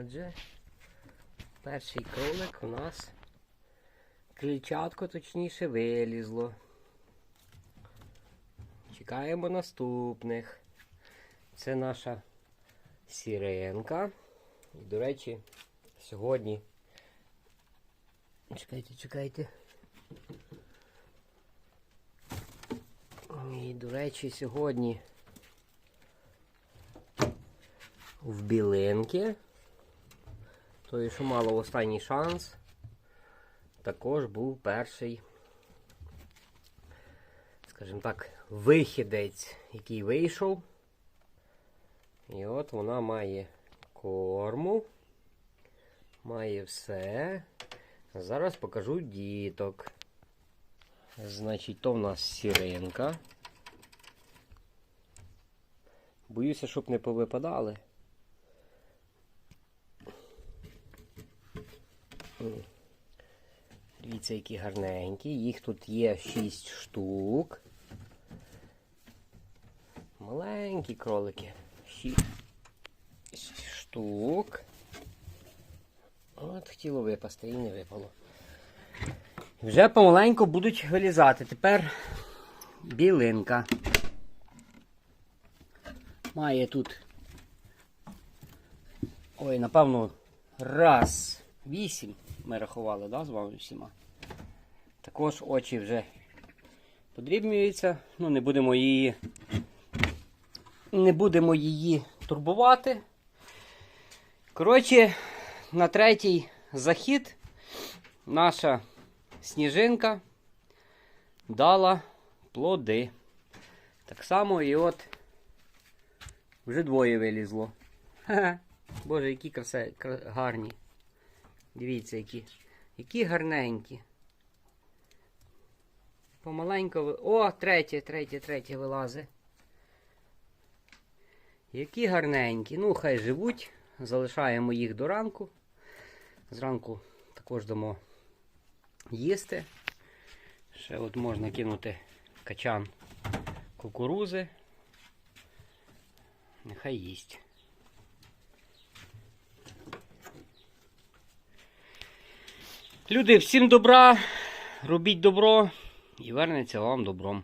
Отже, перший кролик у нас крильчатко точніше вилізло. Чекаємо наступних. Це наша сіренка. І, до речі, сьогодні. Чекайте, чекайте. І, до речі, сьогодні в білинки. Той, що мало останній шанс, також був перший, скажімо так, вихідець, який вийшов. І от вона має корму, має все. Зараз покажу діток. Значить, то в нас сіринка. Боюся, щоб не повипадали. Дивіться, які гарненькі. Їх тут є 6 штук. Маленькі кролики. 6 штук. От хотіло випасти і не випало. Вже помаленьку будуть вилізати. Тепер білинка. Має тут. Ой, напевно, раз. Вісім ми рахували, да, з вами всіма. Також очі вже подрібнюються. Ну, не будемо її. Не будемо її турбувати. Коротше, на третій захід наша сніжинка дала плоди. Так само і от вже двоє вилізло. Боже, які красе, кра- гарні. Дивіться, які. Які гарненькі. Помаленько. ви- О, третє, третє, третє вилазе. Які гарненькі. Ну, хай живуть. Залишаємо їх до ранку. Зранку також дамо їсти. Ще от можна кинути качан кукурузи. Нехай їсть. Люди, всім добра, робіть добро і вернеться вам добром.